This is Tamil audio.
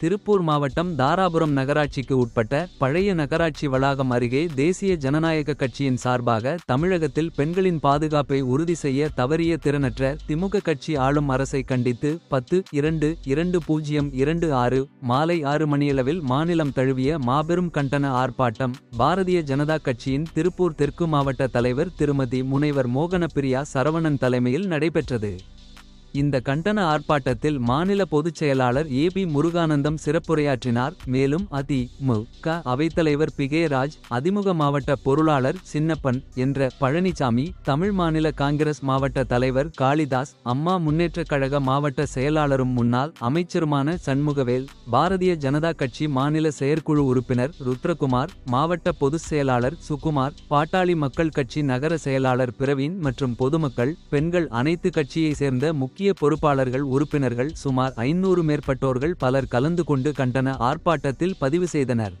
திருப்பூர் மாவட்டம் தாராபுரம் நகராட்சிக்கு உட்பட்ட பழைய நகராட்சி வளாகம் அருகே தேசிய ஜனநாயக கட்சியின் சார்பாக தமிழகத்தில் பெண்களின் பாதுகாப்பை உறுதி செய்ய தவறிய திறனற்ற திமுக கட்சி ஆளும் அரசை கண்டித்து பத்து இரண்டு இரண்டு பூஜ்ஜியம் இரண்டு ஆறு மாலை ஆறு மணியளவில் மாநிலம் தழுவிய மாபெரும் கண்டன ஆர்ப்பாட்டம் பாரதிய ஜனதா கட்சியின் திருப்பூர் தெற்கு மாவட்ட தலைவர் திருமதி முனைவர் மோகனப்பிரியா சரவணன் தலைமையில் நடைபெற்றது. இந்த கண்டன ஆர்ப்பாட்டத்தில் மாநில பொதுச் செயலாளர் ஏ பி முருகானந்தம் சிறப்புரையாற்றினார். மேலும் அதி மு க அவைத்தலைவர் பிகேராஜ் அதிமுக மாவட்ட பொருளாளர் சின்னப்பன் என்ற பழனிசாமி தமிழ் மாநில காங்கிரஸ் மாவட்ட தலைவர் காளிதாஸ் அம்மா முன்னேற்றக் கழக மாவட்ட செயலாளரும் முன்னாள் அமைச்சருமான சண்முகவேல் பாரதிய ஜனதா கட்சி மாநில செயற்குழு உறுப்பினர் ருத்ரகுமார் மாவட்ட பொதுச் செயலாளர் சுகுமார் பாட்டாளி மக்கள் கட்சி நகர செயலாளர் பிரவீன் மற்றும் பொதுமக்கள் பெண்கள் அனைத்து கட்சியை சேர்ந்த முக்கிய பொறுப்பாளர்கள் உறுப்பினர்கள் சுமார் ஐநூறு மேற்பட்டோர்கள் பலர் கலந்து கொண்டு கண்டன ஆர்ப்பாட்டத்தில் பதிவு செய்தனர்.